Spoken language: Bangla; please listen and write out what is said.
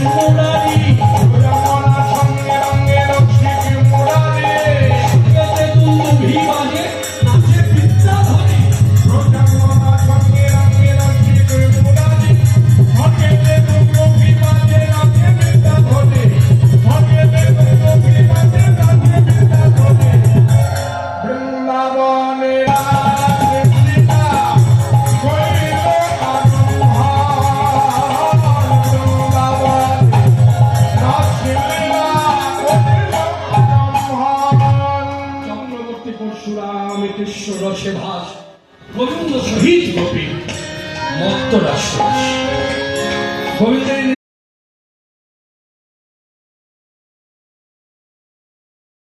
you're Mulari রসে ভাস গোবিন্দ শহীদ গোপী মত্ত রাস গোবিন্দের